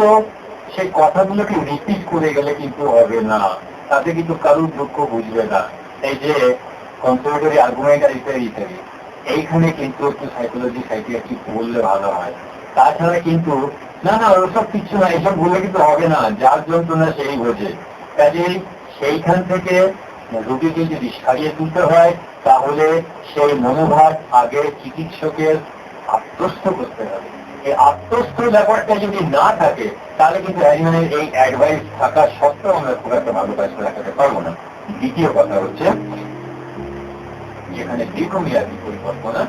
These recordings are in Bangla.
তো সেই কথাগুলোকে রিপিট করে গেলে কিন্তু হবে না? তাতে কিন্তু কারুর দুঃখ বুঝবে না। এই যে কনসার্ভেটরি আর্গুমেন্ট আর ইত্যাদি ইত্যাদি, এইখানে কিন্তু একটু সাইকোলজি সাইকিয়াট্রি বললে ভালো হয়। তাছাড়া কিন্তু, না না, ওসব কিছু না এসব বললে কিন্তু হবে না। যার যন্ত্রণা সেই বোঝে। কাজেই সেইখান থেকে রোগীকে যদি সারিয়ে তুলতে হয়, তাহলে সেই মনোভাব আগে চিকিৎসকের আত্মস্থ করতে হবে। এই আত্মস্থ ব্যাপারটা যদি না থাকে, তাহলে কিন্তু অ্যানিম্যালের এই অ্যাডভাইস থাকা সত্ত্বেও আমরা খুব একটা ভালো কাজ করে রাখাতে পারব না। দ্বিতীয় কথা হচ্ছে, যেখানে দীর্ঘমেয়াদী পরিকল্পনা,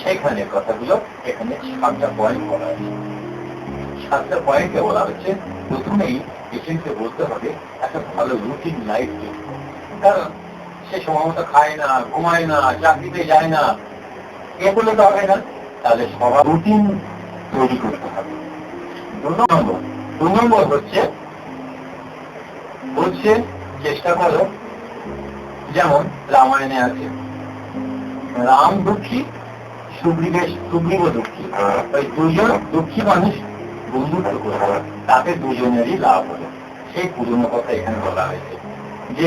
সেখানে কথাগুলো এখানে সাতটা পয়েন্ট বলা আছে সাতটা পয়েন্টে বলা হচ্ছে, প্রথমেই পেশেন্টকে বলতে হবে, একটা ভালো রুটিন লাইফ কারণ সে সময় মতো খায় না, ঘুমায় না, চাকরিতে যায় না, এগুলো তো হবে না। তাহলে সবার রুটিন তৈরি করতে হবে। দু নম্বর দু নম্বর হচ্ছে হচ্ছে চেষ্টা করো, যেমন রামায়ণে আছে, রাম দুঃখী, সুগ্রীবেশ সুগ্রীব দুঃখী। ওই দুজন দুঃখী মানুষ বন্ধুত্ব করবে, তাতে দুজনেরই লাভ হলো সেই পুরনো কথা এখানে বলা হয়েছে। যে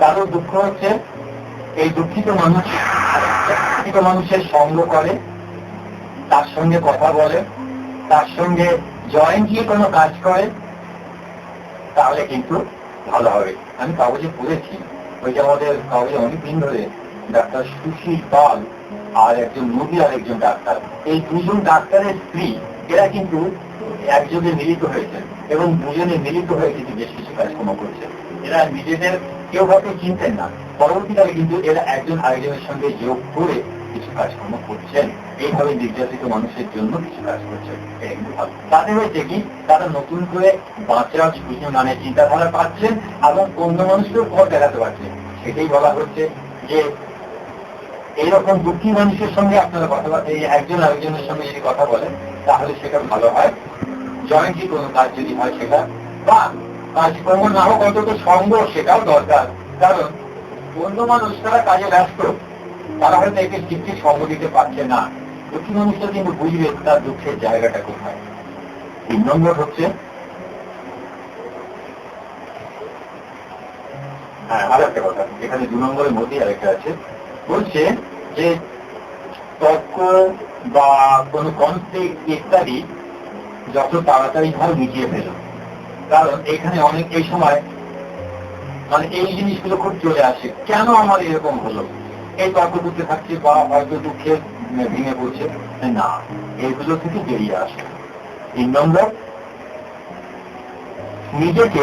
কারও দুঃখ হচ্ছে, এই দুঃখিত মানুষ, দুঃখিত মানুষের সঙ্গ করে তার সঙ্গে কথা বলে, তার সঙ্গে জয়েন্টলি কোনো কাজ করে, তাহলে কিন্তু ভালো হবে। আমি কাগজে পড়েছি। ওই যে আমাদের কাগজে অনেকদিন ধরে ডাক্তার সুশীল পাল আর একজন নদী আর একজন ডাক্তার। এই দুজন ডাক্তারের স্ত্রী, এরা কিন্তু একযোগে মিলিত হয়েছে এবং দুজনে মিলিত হয়ে কিন্তু বেশ কিছু কাজকর্ম করছে। এরা নিজেদের কেউ হয়তো চিনতেন না। পরবর্তীকালে কিন্তু এরা একজন আরেকজনের সঙ্গে যোগ করে কিছু কাজকর্ম করছেন, এইভাবে নির্যাতিত মানুষের জন্য কিছু কাজ করছেন। এটা কিন্তু ভালো। তাতে হয়েছে কি, তারা নতুন করে বাঁচার বিভিন্ন মানে চিন্তাধারা পাচ্ছেন এবং অন্য মানুষকেও পথ দেখাতে পারছেন সেটাই বলা হচ্ছে যে এইরকম দুঃখী মানুষের সঙ্গে আপনারা কথা বলেন এই একজন আরেকজনের সঙ্গে যদি কথা বলেন, তাহলে সেটা ভালো হয়। জয়েন্টলি কোনো কাজ যদি হয় সেটা, বা কাজকর্ম না হোক, অন্তত সঙ্গ সেটাও দরকার। কারণ অন্য মানুষ তারা কাজে ব্যস্ত। তারা হয়তো একে ঠিক ঠিক সঙ্গ দিতে পারছে না। দুঃখী মানুষটা কিন্তু বুঝবে তার দুঃখের জায়গাটা কোথায়। তিন নম্বর হচ্ছে হ্যাঁ আর একটা কথা, এখানে দু নম্বরের মধ্যে আরেকটা আছে। বলছে যে তর্ক বা কোনো কনফ্লিক্ট ইত্যাদি যত তাড়াতাড়ি হয় মিটিয়ে ফেলো। কারণ এখানে অনেক, এই সময় মানে এই জিনিসগুলো খুব চলে আসে। কেন আমার এরকম হলো? এই তর্ক করতে থাকছে বা হয়তো দুঃখে ভেঙে পড়ছে। না, এগুলো থেকে বেরিয়ে আসে। তিন নম্বর, নিজেকে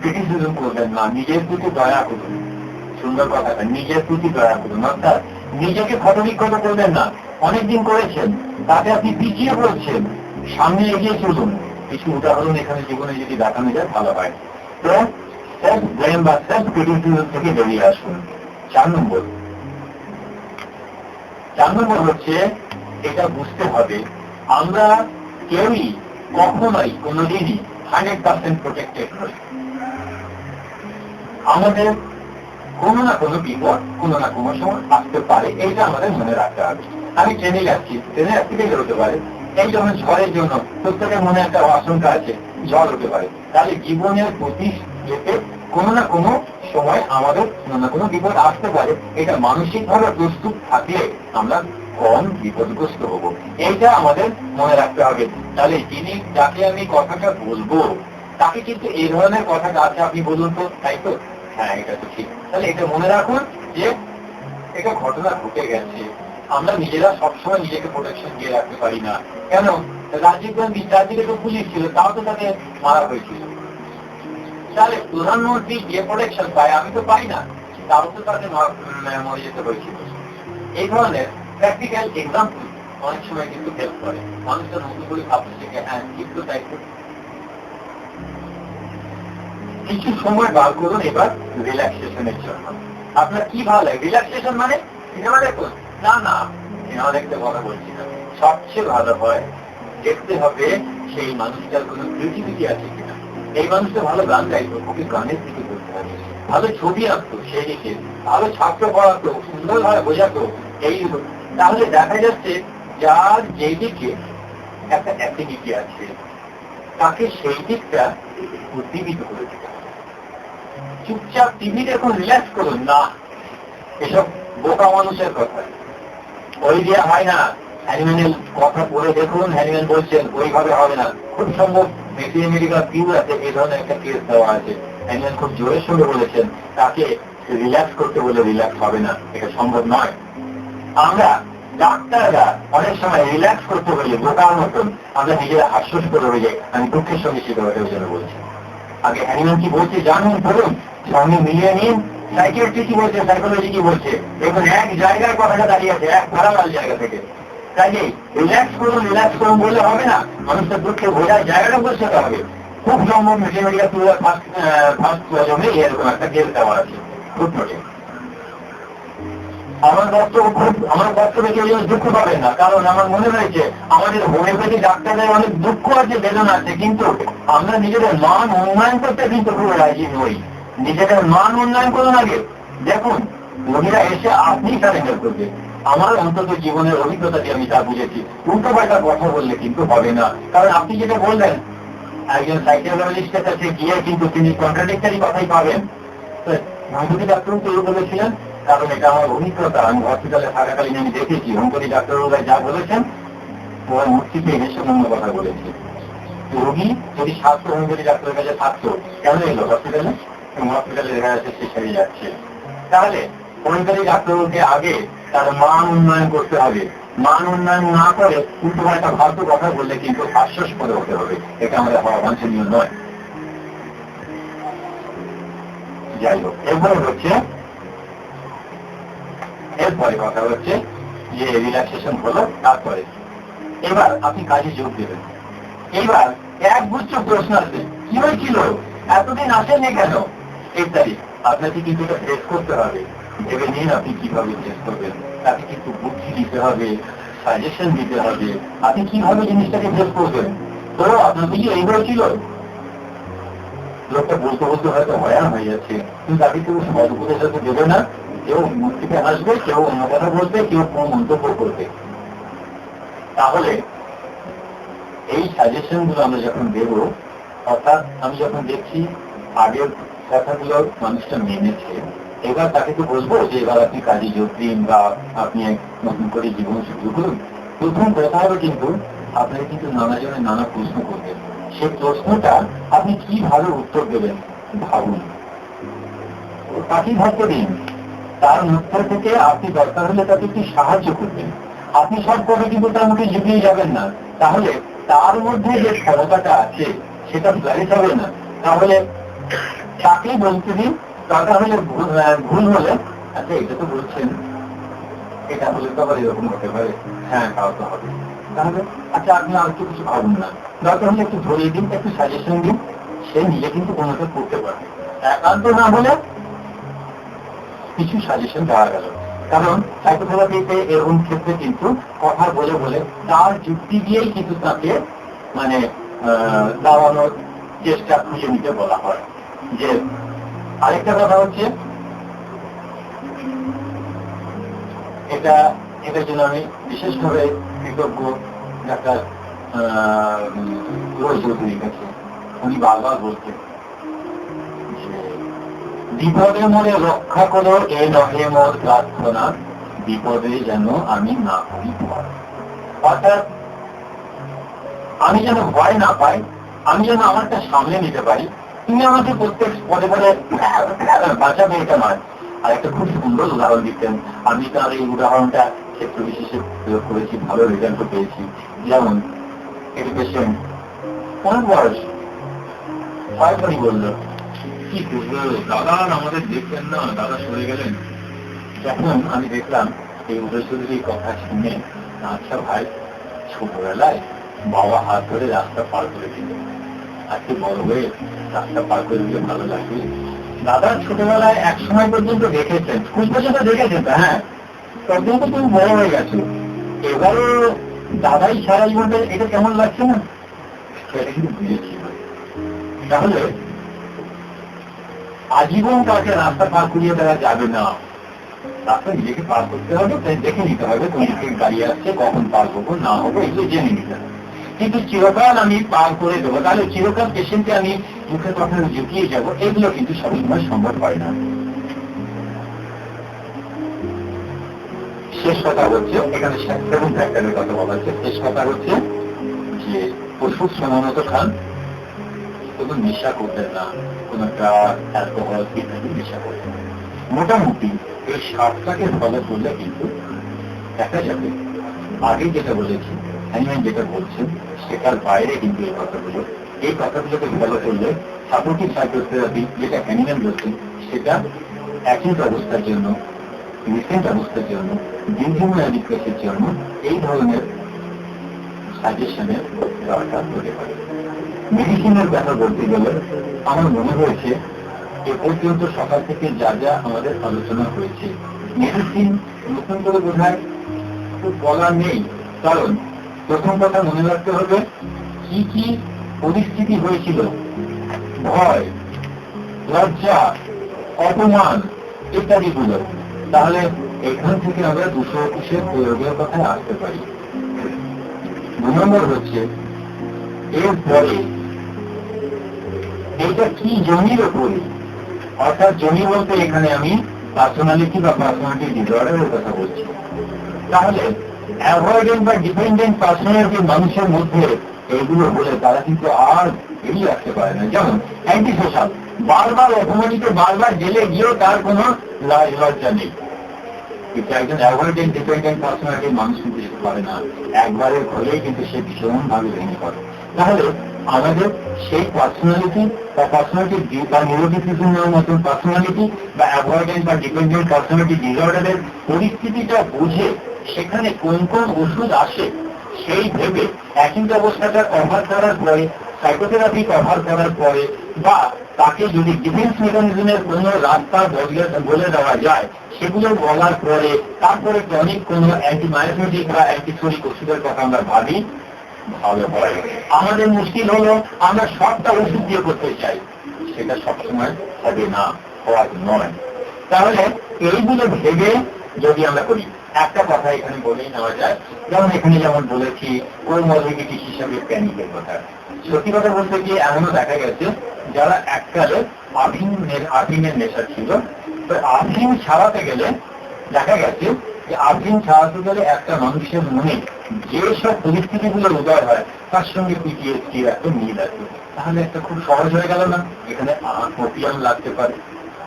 ক্রিটিসিজম করবেন না, নিজের প্রতি দয়া করুন। সুন্দর কথাটা, নিজের প্রতি দয়া করুন। অর্থাৎ নিজেকে ক্ষতবিক্ষত করবেন না। অনেকদিন করেছেন, তাতে আপনি পিছিয়ে পড়ছেন। সামনে এগিয়ে চলুন। কিছু উদাহরণ এখানে জীবনে যদি দেখানো যায়, ভালো হয়। তো সেলফ ব্লেম বা সেলফ ক্রিটিসিজম থেকে বেরিয়ে আসুন। চার নম্বর। চার নম্বর হচ্ছে, এটা বুঝতে হবে, আমরা কেউই কখনোই কোনোদিনই হান্ড্রেড পার্সেন্ট প্রোটেক্টেড নই। আমাদের কোনো না কোনো বিপদ, কোনো না কোনো সময় আসতে পারে, এইটা আমাদের মনে রাখতে হবে। আমি ট্রেনে যাচ্ছি, ট্রেনে অ্যাক্সিডেন্ট হতে পারে। এই জন্য ঝড়ের জন্য প্রত্যেকের মনে একটা আশঙ্কা আছে, ঝড় হতে পারে। তাহলে জীবনের প্রতি যেতে কোনো না কোনো সময় আমাদের কোনো বিপদ আসতে পারে। এটা মানসিকভাবে প্রস্তুত থাকলে আমরা কম বিপদগ্রস্ত হব। এইটা আমাদের মনে রাখতে হবে। তাহলে যিনি যাকে আমি কথাটা বলব, তাকে কিন্তু এই ধরনের কথাটা আছে আপনি বলুন তো, তাই তো? হ্যাঁ এটা তো ঠিক। তাহলে এটা মনে রাখুন যে এটা ঘটনা ঘটে গেছে। আমরা নিজেরা সবসময় নিজেকে প্রোটেকশন দিয়ে রাখতে পারি না। কেন? রাজীব গান্ধী চারদিকে তো পুলিশ ছিল, তাও তো তাকে মারা হয়েছিল। তাহলে প্রধানমন্ত্রী যে প্রোটেকশন পায়, আমি তো পাই না। তাও তো তাকে মারা- যেতে হয়েছিল। এই ধরনের প্র্যাকটিক্যাল এক্সাম্পল অনেক সময় কিন্তু হেল্প করে। মানুষের মতো করে ভাবতে শেখে হ্যাঁ ঠিক তো। তাই কিছু সময় বার করুন এবার রিল্যাক্সেশনের জন্য। আপনার কি ভালো লাগে? রিল্যাক্সেশন মানে সিনেমা দেখুন? না না সিনেমা দেখতে ভালো বলছি না। সবচেয়ে ভালো হয় দেখতে হবে সেই মানুষটার কোনো ক্রিয়েটিভিটি আছে কিনা। এই মানুষটা ভালো গান গাইতো, ওকে গানের দিকে করতে হবে। ভালো ছবি আঁকতো সেই দিকে ভালো ছাত্র পড়াতো, সুন্দরভাবে বোঝাতো, এই তাহলে দেখা যাচ্ছে যার যেদিকে একটা অ্যাক্টিভিটি আছে, তাকে সেই দিকটা উদ্দীপিত করে দিতে। চুপচাপ টিভি দেখুন রিল্যাক্স করুন, না। এসব বোকা মানুষের কথা। ওই দিয়ে হয় না হ্যানিম্যানের কথা বলে দেখুন হ্যানিম্যান বলছেন, ওইভাবে হবে না। খুব সম্ভব মেসি আমেরিকা কিউ আছে, এই ধরনের একটা কেস দেওয়া আছে। হ্যানিম্যান খুব জোরের সঙ্গে বলেছেন, তাকে রিল্যাক্স করতে বলে রিল্যাক্স হবে না, এটা সম্ভব নয়। আমরা ডাক্তাররা অনেক সময় রিল্যাক্স করতে বলে, বোকার মতন। আমরা নিজেরা আশ্বাস করে হয়ে যাই আমি দুঃখের সঙ্গে হয়ে জন্য বলছি আগে হ্যানিম্যান কি বলছে জানুন, বলুন। সঙ্গে মিলিয়ে নিন। সাইকিয়াট্রি কি বলছে সাইকোলজি কি বলছে? দেখুন, এক জায়গায় কথাটা দাঁড়িয়ে আছে, এক ধারাবাল জায়গা থেকে। কাজে রিল্যাক্স করুন রিল্যাক্স করুন বললে হবে না। মানুষের দুঃখে বোঝার জায়গাটা বলতে হবে খুব সম্ভব মেটেরিয়া পুরো ফার্স্ট ফার্স্ট প্রজন্মে এরকম একটা কেস দেওয়া আছে। ফুটনোটে আমার বক্তব্য খুব, আমার বক্তব্যে কেউ যেন দুঃখ পাবেন না। কারণ আমার মনে হয়েছে আমাদের হোমিওপ্যাথি ডাক্তারদের অনেক দুঃখ আছে, বেদনা আছে, কিন্তু আমরা নিজেদের মান উন্নয়ন করতে কিন্তু খুব রাজি নই। নিজেদের মান উন্নয়ন করুন আগে। দেখুন মহিলা এসে আপনি সারেন্ডার করবে। আমার অন্তত জীবনের অভিজ্ঞতা দিয়ে আমি তা বুঝেছি, উল্টো পাল্টা কথা বললে কিন্তু হবে না। কারণ আপনি যেটা বললেন, একজন সাইকিওলজিস্টের কাছে গিয়ে কিন্তু তিনি কন্ট্রাডিক্টারি কথাই পাবেন। হোমিওপ্যাথি ডাক্তার তো বলেছিলেন, কারণ এটা আমার অভিজ্ঞতা, আমি হসপিটালে থাকাকালীন আমি দেখেছি। হোমিওপ্যাথি ডাক্তারবাবুরা যা বলেছেন ওরা মূর্তিতে এসে অন্য কথা বলেছে। রোগী যদি স্বাস্থ্য হোমিওপ্যাথি ডাক্তারের কাছে থাকতো, কেন এলো? হসপিটালে হসপিটালে দেখা যাচ্ছে সে যাচ্ছে। তাহলে হোমিওপ্যাথি ডাক্তারবাবুকে আগে তার মান উন্নয়ন করতে হবে। মান উন্নয়ন না করে উল্টো একটা ফালতু কথা বললে কিন্তু আশ্বাস করে হতে হবে। এটা আমাদের হওয়া বাঞ্ছনীয় নয়। যাই হোক, এরপরে হচ্ছে, এরপরে কথা হচ্ছে যে রিল্যাক্সেশন হলো, তারপরে। এবার আপনি কাজে যোগ দেবেন। এবার এক গুচ্ছ প্রশ্ন আছে কি হয়েছিল? এতদিন আসেননি কেন? ইত্যাদি আপনাকে কিন্তু এটা ফেস করতে হবে। ভেবে নিন আপনি কীভাবে ফেস করবেন। তাকে কিন্তু বুদ্ধি দিতে হবে সাজেশন দিতে হবে। আপনি কীভাবে জিনিসটাকে ফেস করবেন? তো আপনার কি এই হয়েছিল লোকটা বলতে বলতে হয়তো হয়রান হয়ে যাচ্ছে। কিন্তু তাকে কেউ সদ উপদেশ হয়তো দেবে না। কেউ মুখ থেকে আসবে, কেউ অন্য কথা বলবে, কেউ কোনো মন্তব্য করবে। তাহলে এই সাজেশনগুলো আমরা যখন দেব, অর্থাৎ আমি যখন দেখছি আগের কথাগুলো মানুষটা মেনেছে এবার তাকে তো বলব যে এবার আপনি কাজে যোগ দিন বা আপনি এক নতুন করে জীবন শুরু করুন। প্রথম কথা হবে কিন্তু আপনাকে কিন্তু নানা জনের নানা প্রশ্ন করবেন সে প্রশ্নটা আপনি কীভাবে উত্তর দেবেন ভাবুন। তাকে ভাবতে দিন। তার মুখটা থেকে আপনি দরকার হলে তাকে একটু সাহায্য করবেন। আপনি সব করে কিন্তু তার মুখে ঝুঁকিয়ে যাবেন না। তাহলে তার মধ্যে যে ক্ষমতাটা আছে, সেটা ব্যারিস হবে না। তাহলে তাকে বলতে দিন দরকার হলে ভুল হলে আচ্ছা এটা তো বলছেন, এটা হলে তো আবার এরকম হতে পারে। হ্যাঁ তাও তো হবে। তাহলে আচ্ছা আপনি আর কিছু ভাবুন না। দরকার হলে একটু ধরিয়ে দিন, একটু সাজেশন দিন। সে নিজে কিন্তু কোনোটা করতে একান্ত না হলে কিছু সাজেশন দেওয়া গেল। কারণ সাইকোথেরাপিতে এরকম ক্ষেত্রে কিন্তু কথা বলে বলে তার যুক্তি দিয়েই কিন্তু তাকে মানে দাঁড়ানোর চেষ্টা খুঁজে নিতে বলা হয়। যে আরেকটা কথা হচ্ছে, এটা এটার জন্য আমি বিশেষভাবে কৃতজ্ঞ ডাক্তার চৌধুরীর কাছে। উনি বারবার বলতেন বিপদে মনে রক্ষা করো, এ নহে মোর প্রার্থনা, বিপদে যেন আমি না করি অর্থাৎ, আমি যেন ভয় না পাই, আমি যেন আমারটা সামনে নিতে পারি তুমি আমাকে প্রত্যেক পদে পদে বাঁচাবে এটা নয়। আর একটা খুব সুন্দর উদাহরণ দিতেন আমি তার এই উদাহরণটা ক্ষেত্র বিশেষে প্রয়োগ করেছি, ভালো রেজাল্ট পেয়েছি। যেমন এডুকেশন কোন বয়স? ছয় বলল, কি করব? দাদা, আমাদের দেখলেন না, দাদা সরে গেলেন। তখন আমি দেখলাম, এই উদয়চৌধুরীর কথা শুনে আচ্ছা ভাই, ছোটবেলায় বাবা হাত ধরে রাস্তা পার করে দিল আজকে বড় হয়ে রাস্তা পার করে দিলে ভালো লাগবে। দাদা ছোটবেলায় এক সময় পর্যন্ত দেখেছেন স্কুল পর্যন্ত দেখেছেন তো হ্যাঁ? পর্যন্ত তুমি বড় হয়ে গেছো। এবারও দাদাই সারা জীবনটা এটা কেমন লাগছে না? সেটা কিন্তু বুঝেছি তাহলে, আজীবন কাউকে রাস্তা পার করিয়ে দেওয়া যাবে না। রাস্তা নিজেকে পার করতে হবে, তাই দেখে নিতে হবে কোন গাড়ি আসছে, কখন পার করব, না হব, এগুলো জেনে নিতে হবে। কিন্তু চিরকাল আমি পার করে দেবো। তাহলে চিরকাল পেশেন্টকে আমি মুখের কথা ঝুঁকিয়ে যাব, এগুলো কিন্তু সবসময় সম্ভব হয় না শেষ কথা হচ্ছে, এখানে সেভেন ফ্যাক্টরের কথা বলা হচ্ছে শেষ কথা হচ্ছে যে, ওষুধ সময়মতো খান, কোনো নেশা করবেন না, কোন ড্রাগ অ্যালকোহল, ইত্যাদি নেশা করবেন না। মোটামুটি এই সাতটাকে ফলো করলে কিন্তু দেখা যাবে, আগে যেটা বলেছি, হ্যানিম্যান যেটা বলছেন, সেটার বাইরে কিন্তু এই কথাগুলো এই কথাগুলোকে ফলো করলে সাপোর্টিভ সাইকোথেরাপি যেটা হ্যানিম্যান বলছেন সেটা একই অবস্থার জন্য রিসেন্ট অবস্থার জন্য দীর্ঘমেয়াদী অ্যাডিক্রেসের জন্য এই ধরনের সাজেশনের দরকার হতে পারে। মেডিসিনের কথা বলতে গেলে আমার মনে হয়েছে এ পর্যন্ত সকাল থেকে যা যা আমাদের আলোচনা হয়েছে মেডিসিন নতুন করে বোঝায় বলা নেই। কারণ প্রথম কথা মনে রাখতে হবে, কি কি পরিস্থিতি হয়েছিল। ভয়, লজ্জা, অপমান ইত্যাদিগুলো। তাহলে এখান থেকে আমরা দুশো একুশের প্রয়োগের কথায় আসতে পারি। দু নম্বর হচ্ছে, এরপরে এটা কি জমির ওপরে? অর্থাৎ জমি বলতে এখানে আমি পার্সোনালিটি বা পার্সোনালিটি ডিসঅর্ডারের কথা বলছি। তাহলে অ্যাভয়েডেন্ট বা ডিপেন্ডেন্ট পার্সোনালিটি মানুষের মধ্যে এইগুলো বলে তারা কিন্তু আর বেরিয়ে আসতে পারে না। যেমন অ্যান্টি সোশ্যাল বারবার অপমানিত বারবার জেলে গিয়েও তার কোনো লাজ লজ্জা নেই। কিন্তু একজন ডিপেন্ডেন্ট পার্সোনালিটি মানুষ কিন্তু যেতে পারে না। একবারে হলেই কিন্তু সে ভীষণ ভাবে ভেঙে পড়ে। তাহলে আমাদের সেই পার্সোনালিটি বা পার্সোনালিটি বা নিউরোডিসিজনের মতন পার্সোনালিটি বা অ্যাভয়েডেন্ট বা ডিপেন্ডেন্ট পার্সোনালিটি ডিসঅর্ডারের পরিস্থিতিটা বুঝে সেখানে কোন কোন ওষুধ আসে সেই ভেবে একই অবস্থাটা কভার করার পরে সাইকোথেরাপি কভার করার পরে, বা তাকে যদি ডিফেন্স মেকানিজমের কোনো রাস্তা বলে দেওয়া যায়, সেগুলো বলার পরে, তারপরে টনিক কোনো অ্যান্টিমায়োটিক বা অ্যান্টিসোরিক ওষুধের কথা আমরা ভাবি, ভালো হয়। আমাদের মুশকিল হলো, আমরা সবটা ওষুধ দিয়ে করতে চাই। সেটা সবসময় হবে না, হওয়ার নয়। তাহলে এইগুলো ভেবে যদি আমরা করি একটা কথা এখানে বলেই নেওয়া যায়। যেমন এখানে যেমন বলেছি, ওই কোমরবিটি হিসাবে প্যানিকের কথা। সত্যি কথা বলতে গিয়ে এমনও দেখা গেছে, যারা এককালে আফিনের আফিনের নেশা ছিল। তো আফিন ছাড়াতে গেলে দেখা গেছে যে আফিন ছাড়াতে গেলে একটা মানুষের মনে যেসব পরিস্থিতিগুলো উদয় হয়, তার সঙ্গে পিটিএসডি একটা মিল আছে। তাহলে একটা খুব সহজ হয়ে গেল না? এখানে ওপিয়াম লাগতে পারে।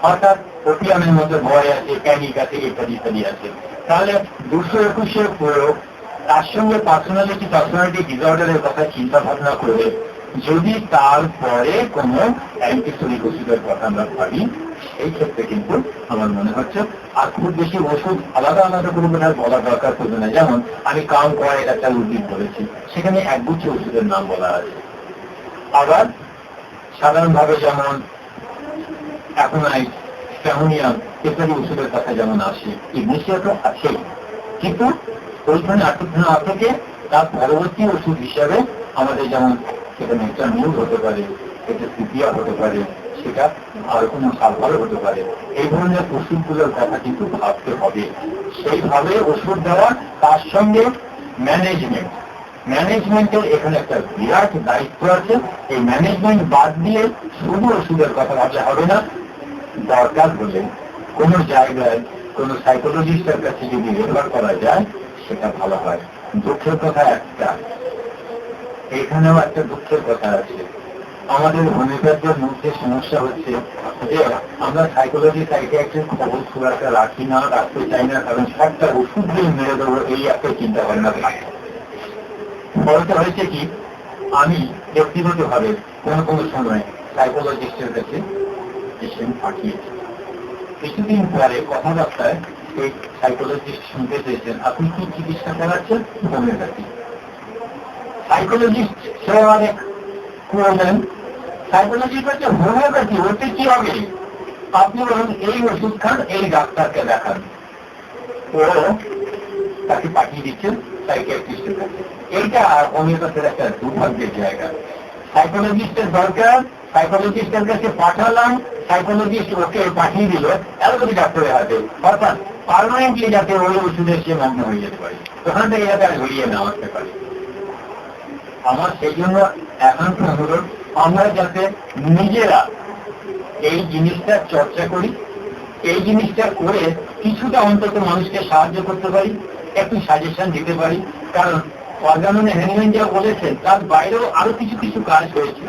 অর্থাৎ ওপিয়ামের মধ্যে ভয় আছে, প্যানিক আছে ইত্যাদি ইত্যাদি আছে। তাহলে দুশো একুশে প্রয়োগ, তার সঙ্গে পার্সোনালিটি পার্সোনালিটি ডিসঅর্ডারের কথা চিন্তা ভাবনা করে যদি তারপরে কোনো অ্যান্টিসোরিক ওষুধের কথা আমরা ভাবি, এই ক্ষেত্রে কিন্তু আমার মনে হচ্ছে আর খুব বেশি ওষুধ আলাদা আলাদা করে বোধ বলা দরকার পড়বে না। যেমন আমি কাম কয়ের একটা উদ্ভিদ বলেছি সেখানে একগুচ্ছ ওষুধের নাম বলা আছে। আবার সাধারণভাবে যেমন অ্যাপোনাইট স্ট্যামোনিয়াম ইত্যাদি ওষুধের কথা যেমন আসে ইগনেশিয়া তো আছেই। কিন্তু ওইখানে আটক থেকে তার পরবর্তী ওষুধ হিসাবে আমাদের যেমন সেটা মেট্রামিউল হতে পারে, সেটা সিপিয়া হতে পারে, সেটা আর কোনো সালফারও হতে পারে, এই ধরনের ওষুধগুলোর কথা কিন্তু ভাবতে হবে। সেইভাবে ওষুধ দেওয়া তার সঙ্গে ম্যানেজমেন্ট ম্যানেজমেন্টের এখানে একটা বিরাট দায়িত্ব আছে। এই ম্যানেজমেন্ট বাদ দিয়ে শুধু ওষুধের কথা ভাবলে হবে না দরকার হলে কোন জায়গায় কোন সাইকোলজিস্টের কাছে যদি রেফার করা যায়, সেটা ভালো হয়। দুঃখের কথা একটা। এখানেও একটা দুঃখের কথা আছে। আমাদের হোমিওপ্যাথির মধ্যে সমস্যা হচ্ছে যে আমরা সাইকোলজি সাইকিয়াট্রির খবর খুব একটা রাখি না, রাখতে চাই না, কারণ সবটা ওষুধ দিয়ে মেরে দেবো, এই একটা চিন্তা ভাবনা থাকে। ফলটা হয়েছে কি, আমি ব্যক্তিগত ভাবে কোনো কোনো সময় সাইকোলজিস্টের কাছে পেশেন্ট পাঠিয়েছি কিছুদিন পরে কথাবার্তায় এই সাইকোলজিস্ট শুনতে চেয়েছেন। আপনি কি চিকিৎসা করাচ্ছেন? হোমিওপ্যাথি। সাইকোলজিস্ট সে অনেক করলেন সাইকোলজি কাছে হোমিওপ্যাথি ওতে কি হবে? আপনি বলুন, এই ওষুধ খান, এই ডাক্তারকে দেখান। ও তাকে পাঠিয়ে দিচ্ছেন সাইকিয়াট্রিস্টের কাছে। এইটা হোমিওপ্যাথির একটা দুর্ভাগ্যের জায়গা। সাইকোলজিস্টের দরকার সাইকোলজিস্টের কাছে পাঠালাম সাইকোলজিস্ট ওকে পাঠিয়ে দিল, অ্যালোপ্যাথি ডাক্তারের হাতে। অর্থাৎ পারমানেন্টলি যাতে ওই ওষুধের সে মগ্ন হয়ে যেতে পারে। ওখান থেকে যাতে আর ঘুরিয়ে না আসতে পারে। আমার সেই জন্য একান্ত অনুরোধ আমরা যাতে নিজেরা এই জিনিসটা চর্চা করি, এই জিনিসটা করে কিছুটা অন্তত মানুষকে সাহায্য করতে পারি, একটু সাজেশন দিতে পারি, কারণ অর্গাননে হ্যানিম্যান যা বলেছেন, তার বাইরেও আরও কিছু কিছু কাজ হয়েছে।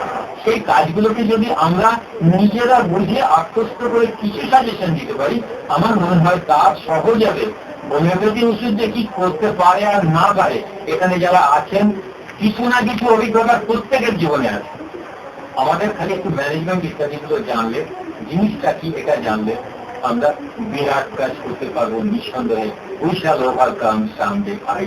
সেই কাজগুলোকে যদি আমরা নিজেরা বুঝে আত্মস্থ করে কিছু সাজেশন দিতে পারি, আমার মনে হয় তার সহজ হবে। হোমিওপ্যাথি ওষুধ যে কি করতে পারে আর না পারে, এখানে যারা আছেন, কিছু না কিছু অভিজ্ঞতা প্রত্যেকের জীবনে আছে। আমাদের খালি একটু ম্যানেজমেন্ট ইত্যাদিগুলো জানলে, জিনিসটা কি এটা জানলে আমরা বিরাট কাজ করতে পারব, নিঃসন্দেহে। We shall overcome someday I